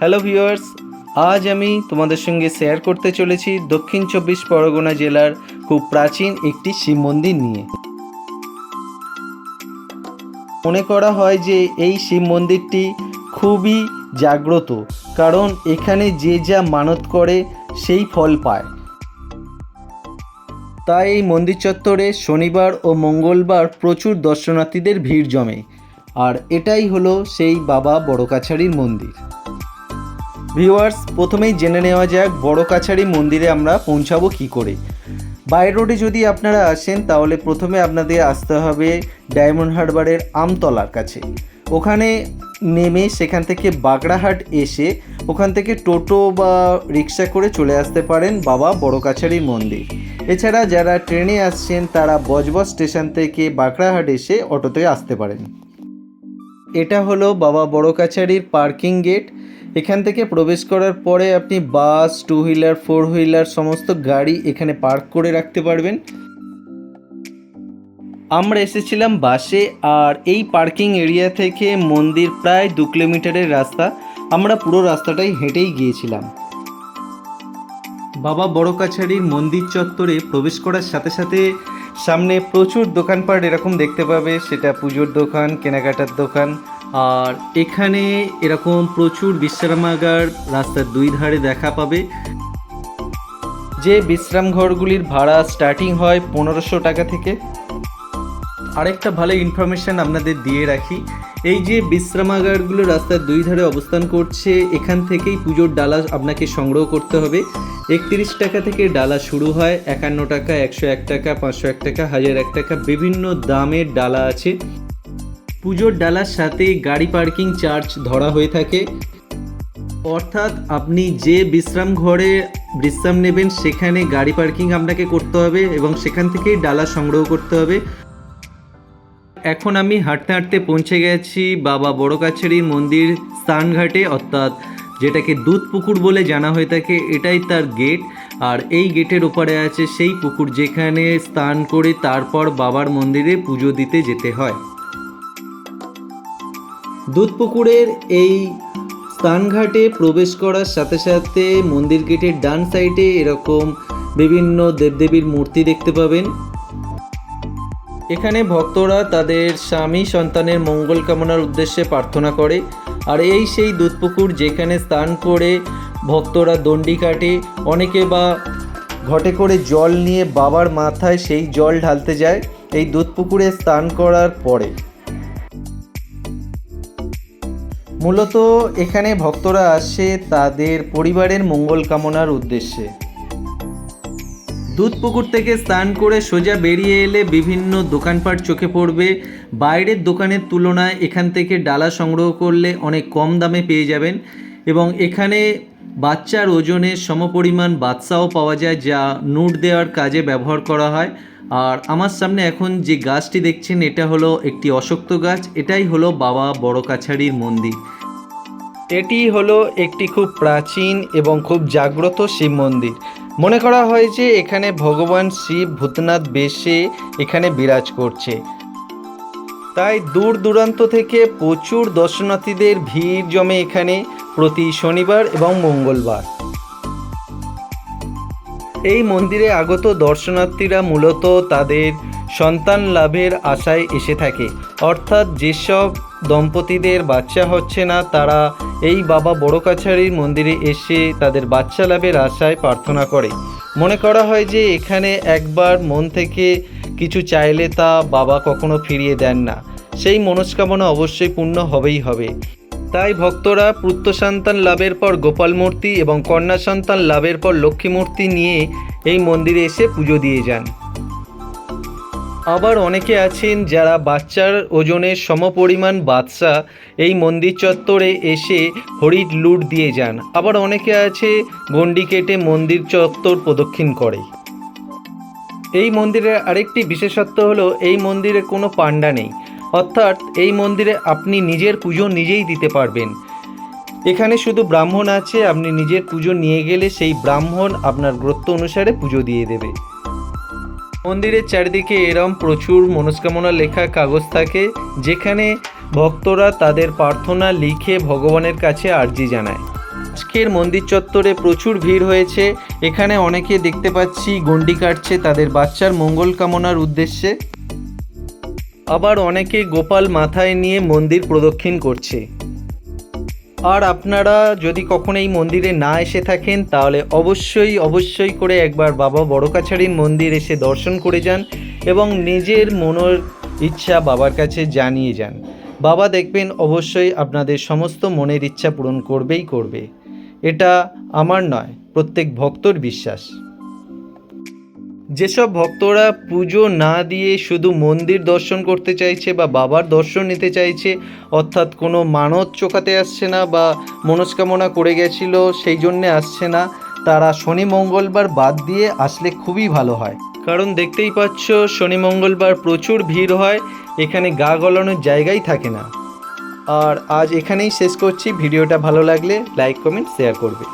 Hello viewers আজ আমি তোমাদের সঙ্গে শেয়ার করতে চলেছি দক্ষিণ চব্বিশ পরগনা জেলার খুব প্রাচীন একটি শিব মন্দির নিয়ে। মনে করা হয় যে এই শিব মন্দিরটি খুবই জাগ্রত, কারণ এখানে যে যা মানত করে সেই ফল পায়। তাই এই মন্দির চত্বরে শনিবার ও মঙ্গলবার প্রচুর দর্শনার্থীদের ভিড় জমে, আর এটাই হলো সেই বাবা বড় কাছারির মন্দির। ভিউয়ার্স প্রথমেই জেনে নেওয়া যাক বড় কাছারি মন্দিরে আমরা পৌঁছাবো কি করে। বাই রোডে যদি আপনারা আসেন, তাহলে প্রথমে আপনাদের আসতে হবে ডায়মন্ড হারবারের আমতলার কাছে। ওখানে নেমে সেখান থেকে বাগড়াহাট এসে ওখান থেকে টোটো বা রিক্সা করে চলে আসতে পারেন বাবা বড় কাছারি মন্দির। এছাড়া যারা ট্রেনে আসছেন, তারা বজবজ স্টেশন থেকে বাগড়াহাট এসে অটোতে আসতে পারেন। এটা হলো বাবা বড় কাছারির পার্কিং গেট। এখান থেকে প্রবেশ করার পরে আপনি bus two wheeler four wheeler সমস্ত গাড়ি এখানে পার্ক করে রাখতে পারবেন। আমরা এসেছিলাম বাসে আর এই পার্কিং এরিয়া থেকে মন্দির প্রায় দু কিলোমিটারের রাস্তা। আমরা পুরো রাস্তাটাই হেঁটেই গিয়েছিলাম। বাবা বড় কাছারির মন্দির চত্বরে প্রবেশ করার সাথে সাথে সামনে প্রচুর দোকানপাট এরকম দেখতে পাবে। সেটা পুজোর দোকান, কেনাকাটার দোকান। আর এখানে এরকম প্রচুর বিশ্রামাগার রাস্তার দুই ধারে দেখা পাবে। যে বিশ্রাম ঘরগুলির ভাড়া স্টার্টিং হয় পনেরোশো টাকা থেকে। আরেকটা ভালো ইনফরমেশান আপনাদের দিয়ে রাখি, এই যে বিশ্রামাগারগুলো রাস্তার দুই ধারে অবস্থান করছে, এখান থেকেই পুজোর ডালা আপনাকে সংগ্রহ করতে হবে। একত্রিশ টাকা থেকে ডালা শুরু হয়, একান্ন টাকা, একশো এক টাকা, পাঁচশো এক টাকা, হাজার এক টাকা, বিভিন্ন দামের ডালা আছে। পুজোর ডালার সাথে গাড়ি পার্কিং চার্জ ধরা হয়ে থাকে। অর্থাৎ আপনি যে বিশ্রাম ঘরে বিশ্রাম নেবেন, সেখানে গাড়ি পার্কিং আপনাকে করতে হবে এবং সেখান থেকেই ডালা সংগ্রহ করতে হবে। এখন আমি হাঁটতে হাঁটতে পৌঁছে গেছি বাবা বড় কাছারির মন্দির স্থানঘাটে, অর্থাৎ যেটাকে দুধ পুকুর বলে জানা হয়ে থাকে, এটাই তার গেট। আর এই গেটের ওপারে আছে সেই পুকুর যেখানে স্নান করে তারপর বাবার মন্দিরে পুজো দিতে যেতে হয়। দুধ পুকুরের এই স্থানঘাটে প্রবেশ করার সাথে সাথে মন্দির গেটের ডান সাইডে এরকম বিভিন্ন দেবদেবীর মূর্তি দেখতে পাবেন। এখানে ভক্তরা তাদের স্বামী সন্তানের মঙ্গল কামনার উদ্দেশ্যে প্রার্থনা করে। আর এই সেই দুধপুকুর যেখানে স্নান করে ভক্তরা দণ্ডি কাটে, অনেকে বা ঘটে করে জল নিয়ে বাবার মাথায় সেই জল ঢালতে যায়। এই দুধপুকুরে স্নান করার পরে মূলত এখানে ভক্তরা আসে তাদের পরিবারের মঙ্গল কামনার উদ্দেশ্যে। দুধ পুকুর থেকে স্নান করে সোজা বেরিয়ে এলে বিভিন্ন দোকানপাট চোখে পড়বে। বাইরের দোকানের তুলনায় এখান থেকে ডালা সংগ্রহ করলে অনেক কম দামে পেয়ে যাবেন এবং এখানে বাচ্চার ওজনে সমপরিমাণ বাচ্চাও পাওয়া যায় যা নুট দেওয়ার কাজে ব্যবহার করা হয়। আর আমার সামনে এখন যে গাছটি দেখছেন, এটা হলো একটি অশক্ত গাছ। এটাই হলো বাবা বড় কাছারির মন্দির। এটি হলো একটি খুব প্রাচীন এবং খুব জাগ্রত শিব মন্দির। মনে করা হয় যে এখানে ভগবান শিব, ভূতনাথ বেশে এখানে বিরাজ করছে। তাই দূর দূরান্ত থেকে প্রচুর দর্শনার্থীদের ভিড় জমে এখানে প্রতি শনিবার এবং মঙ্গলবার। এই মন্দিরে আগত দর্শনার্থীরা মূলত তাদের সন্তান লাভের আশায় এসে থাকে। অর্থাৎ যেসব দম্পতিদের বাচ্চা হচ্ছে না, তারা এই বাবা বড় কাছারির মন্দিরে এসে তাদের বাচ্চা লাভের আশায় প্রার্থনা করে। মনে করা হয় যে এখানে একবার মন থেকে কিছু চাইলে তা বাবা কখনো ফিরিয়ে দেন না। সেই মনস্কামনা অবশ্যই পূর্ণ হবেই হবে। তাই ভক্তরা পুত্র সন্তান লাভের পর গোপাল মূর্তি এবং কন্যা সন্তান লাভের পর লক্ষ্মী মূর্তি নিয়ে এই মন্দিরে এসে পুজো দিয়ে যান। আবার অনেকে আছেন যারা বাচ্চার ওজনের সমপরিমাণ বাদশা এই মন্দির চত্বরে এসে হরিণ লুট দিয়ে যান। আবার অনেকে আছে গণ্ডি কেটে মন্দির চত্বর প্রদক্ষিণ করে। এই মন্দিরের আরেকটি বিশেষত্ব হলো এই মন্দিরে কোনো পাণ্ডা নেই। অর্থাৎ এই মন্দিরে আপনি নিজের পুজো নিজেই দিতে পারবেন। এখানে শুধু ব্রাহ্মণ আছে, আপনি নিজের পুজো নিয়ে গেলে সেই ব্রাহ্মণ আপনার গ্রত্ব অনুসারে পুজো দিয়ে দেবে। মন্দিরের চারিদিকে এরম প্রচুর মনস্কামনা লেখা কাগজ থাকে, যেখানে ভক্তরা তাদের প্রার্থনা লিখে ভগবানের কাছে আর্জি জানায়। আজকের মন্দির চত্বরে প্রচুর ভিড় হয়েছে, এখানে অনেকে দেখতে পাচ্ছি গন্ডি কাটছে তাদের বাচ্চার মঙ্গল কামনার উদ্দেশ্যে। আবার অনেকে গোপাল মাথায় নিয়ে মন্দির প্রদক্ষিণ করছে। আর আপনারা যদি কখনো এই মন্দিরে না এসে থাকেন, তাহলে অবশ্যই অবশ্যই করে একবার বাবা বড় কাছারির মন্দির এসে দর্শন করে যান এবং নিজের মনের ইচ্ছা বাবার কাছে জানিয়ে যান। বাবা দেখবেন অবশ্যই আপনাদের সমস্ত মনের ইচ্ছা পূরণ করবেই করবে। এটা আমার নয়, প্রত্যেক ভক্তর বিশ্বাস। যেসব ভক্তরা পুজো না দিয়ে শুধু মন্দির দর্শন করতে চাইছে বা বাবার দর্শন নিতে চাইছে, অর্থাৎ কোনো মানত চোখাতে আসছে না বা মনস্কামনা করে গেছিল সেই জন্যে আসছে না, তারা শনি মঙ্গলবার বাদ দিয়ে আসলে খুবই ভালো হয়। কারণ দেখতেই পাচ্ছ, শনি মঙ্গলবার প্রচুর ভিড় হয়, এখানে গা গলানোর জায়গাই থাকে না। আর আজ এখানেই শেষ করছি, ভিডিওটা ভালো লাগলে লাইক, কমেন্ট, শেয়ার করবে।